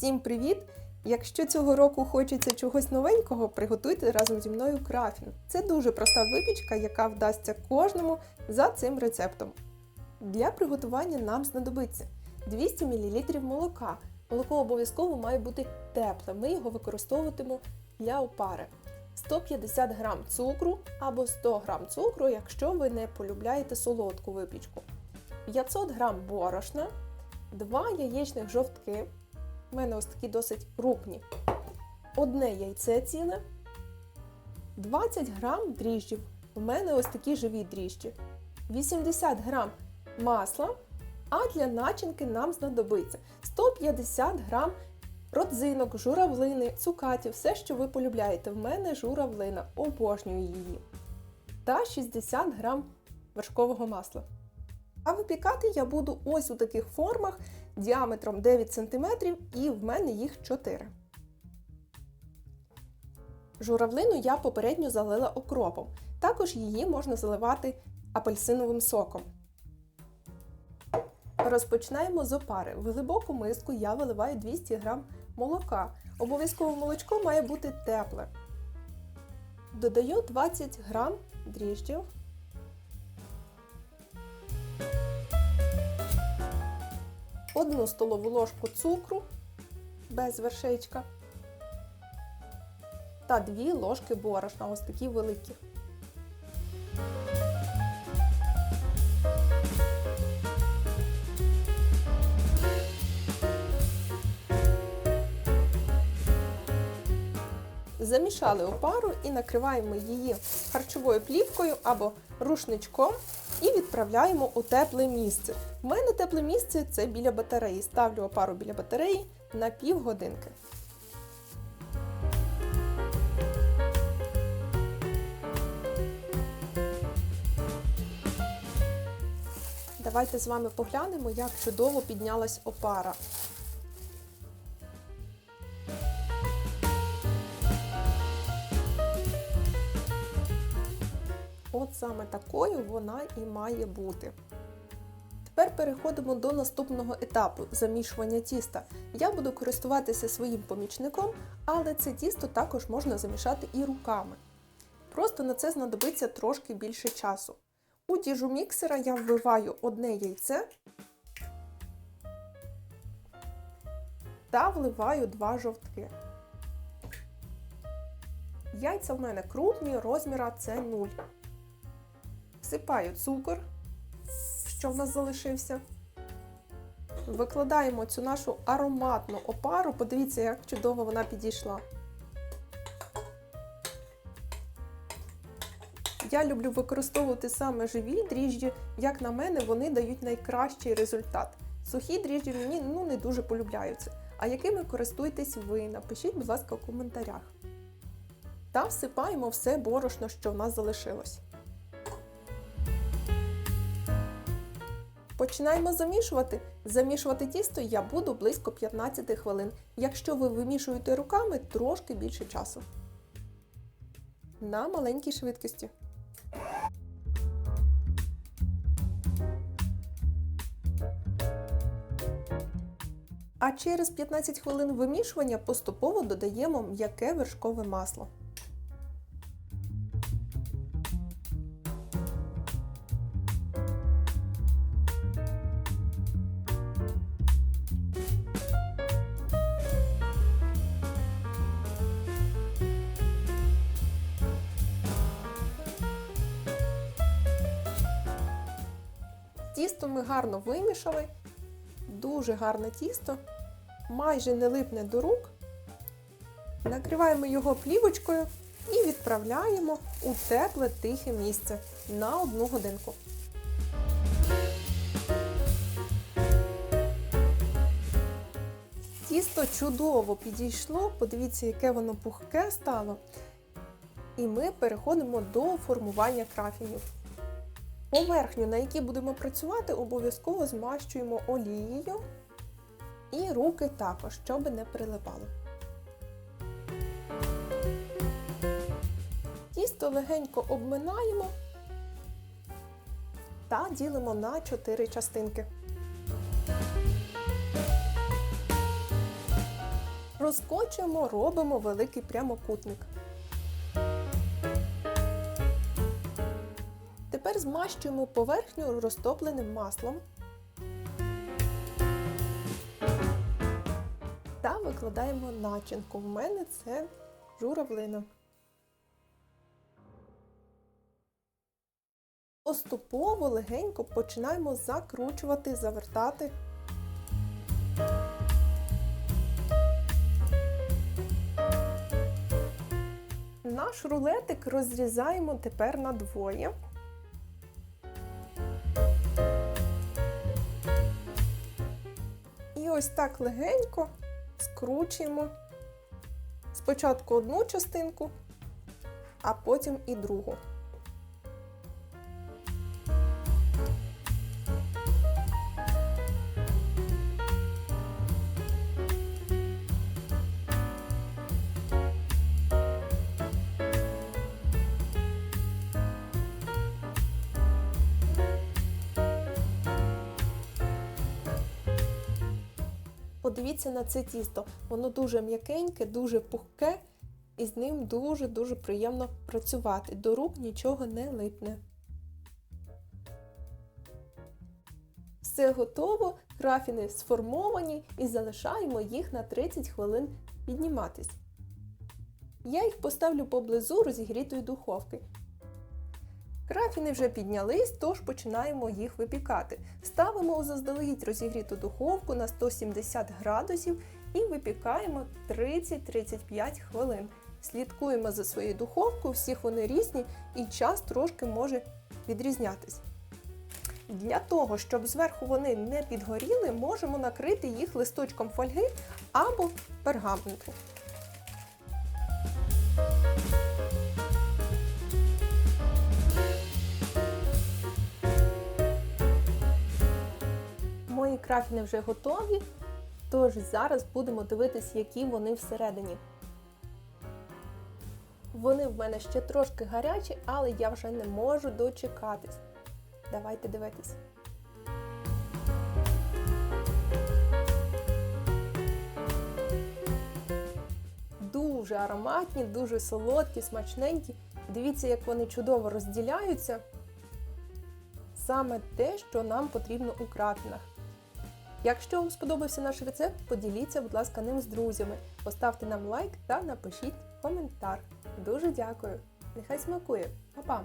Всім привіт! Якщо цього року хочеться чогось новенького, приготуйте разом зі мною крафін. Це дуже проста випічка, яка вдасться кожному за цим рецептом. Для приготування нам знадобиться 200 мл молока. Молоко обов'язково має бути тепле. Ми його використовуватимемо для опари. 150 г цукру або 100 г цукру, якщо ви не полюбляєте солодку випічку. 500 г борошна, 2 яєчних жовтки. У мене ось такі досить крупні. Одне яйце ціле, 20 грам дріжджів. У мене ось такі живі дріжджі. 80 грам масла, а для начинки нам знадобиться 150 грам родзинок, журавлини, цукатів, все, що ви полюбляєте. В мене журавлина, обожнюю її. Та 60 грам вершкового масла. А випікати я буду ось у таких формах діаметром 9 см і в мене їх 4. Журавлину я попередньо залила окропом. Також її можна заливати апельсиновим соком. Розпочинаємо з опари. В глибоку миску я виливаю 200 г молока. Обов'язково молочко має бути тепле. Додаю 20 г дріжджів. Одну столову ложку цукру без вершечка та 2 ложки борошна, ось такі великі. Замішали опару і накриваємо її харчовою плівкою або рушничком і відправляємо у тепле місце. У мене тепле місце це біля батареї. Ставлю опару біля батареї на півгодинки. Давайте з вами поглянемо, як чудово піднялась опара. От саме такою вона і має бути. Тепер переходимо до наступного етапу замішування тіста. Я буду користуватися своїм помічником, але це тісто також можна замішати і руками. Просто на це знадобиться трошки більше часу. У діжу міксера я вбиваю одне яйце та вливаю два жовтки. Яйця в мене крупні, розміра це 0. Всипаю цукор, що в нас залишився. Викладаємо цю нашу ароматну опару. Подивіться, як чудово вона підійшла. Я люблю використовувати саме живі дріжджі, як на мене, вони дають найкращий результат. Сухі дріжджі мені ну, не дуже полюбляються. А якими користуєтесь ви? Напишіть, будь ласка, в коментарях. Та всипаємо все борошно, що в нас залишилось. Починаємо замішувати. Замішувати тісто я буду близько 15 хвилин. Якщо ви вимішуєте руками, трошки більше часу. На маленькій швидкості. А через 15 хвилин вимішування поступово додаємо м'яке вершкове масло. Тісто ми гарно вимішали, дуже гарне тісто, майже не липне до рук. Накриваємо його плівочкою і відправляємо у тепле тихе місце на одну годинку. Тісто чудово підійшло, подивіться, яке воно пухке стало. І ми переходимо до формування крафінів. Поверхню, на якій будемо працювати, обов'язково змащуємо олією і руки також, щоб не прилипало. Тісто легенько обминаємо та ділимо на 4 частинки. Розкочуємо, робимо великий прямокутник. Змащуємо поверхню розтопленим маслом та викладаємо начинку. В мене це журавлина. Поступово легенько починаємо закручувати, завертати. Наш рулетик розрізаємо тепер на двоє. Ось так легенько скручуємо спочатку одну частинку, а потім і другу. Подивіться на це тісто. Воно дуже м'якеньке, дуже пухке, і з ним дуже-дуже приємно працювати. До рук нічого не липне. Все готово, крафіни сформовані і залишаємо їх на 30 хвилин підніматись. Я їх поставлю поблизу розігрітої духовки. Крафіни вже піднялись, тож починаємо їх випікати. Ставимо у заздалегідь розігріту духовку на 170 градусів і випікаємо 30-35 хвилин. Слідкуємо за своєю духовкою, всіх вони різні і час трошки може відрізнятись. Для того, щоб зверху вони не підгоріли, можемо накрити їх листочком фольги або пергаменту. Крафіни вже готові, тож зараз будемо дивитись, які вони всередині. Вони в мене ще трошки гарячі, але я вже не можу дочекатись. Давайте дивитись. Дуже ароматні, дуже солодкі, смачненькі. Дивіться, як вони чудово розділяються. Саме те, що нам потрібно у крафінах. Якщо вам сподобався наш рецепт, поділіться, будь ласка, ним з друзями. Поставте нам лайк та напишіть коментар. Дуже дякую! Нехай смакує! Па-па!